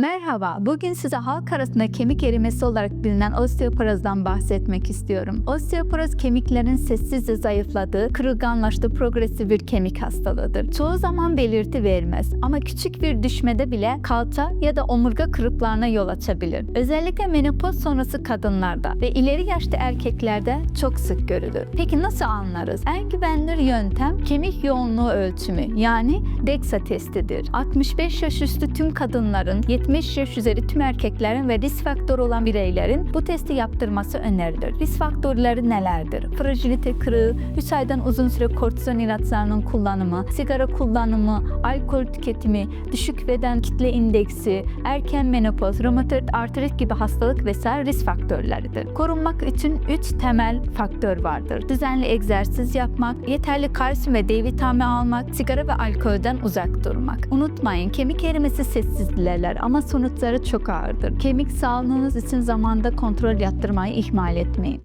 Merhaba, bugün size halk arasında kemik erimesi olarak bilinen osteoporozdan bahsetmek istiyorum. Osteoporoz kemiklerin sessizce zayıfladığı, kırılganlaştığı progresif bir kemik hastalığıdır. Çoğu zaman belirti vermez ama küçük bir düşmede bile kalça ya da omurga kırıklarına yol açabilir. Özellikle menopoz sonrası kadınlarda ve ileri yaşta erkeklerde çok sık görülür. Peki nasıl anlarız? En güvenilir yöntem kemik yoğunluğu ölçümü yani DEXA testidir. 65 yaş üstü tüm kadınların, 70 yaş üzeri tüm erkeklerin ve risk faktörü olan bireylerin bu testi yaptırması önerilir. Risk faktörleri nelerdir? Fragilite kırığı, 3 aydan uzun süre kortizon ilaçlarının kullanımı, sigara kullanımı, alkol tüketimi, düşük beden kitle indeksi, erken menopoz, romatoid artrit gibi hastalık vesaire risk faktörleridir. Korunmak için 3 temel faktör vardır. Düzenli egzersiz yapmak, yeterli kalsiyum ve D vitamini almak, sigara ve alkolden uzak durmak. Unutmayın kemik erimesi sessiz ilerler sonuçları çok ağırdır. Kemik sağlığınız için zamanda kontrol yaptırmayı ihmal etmeyin.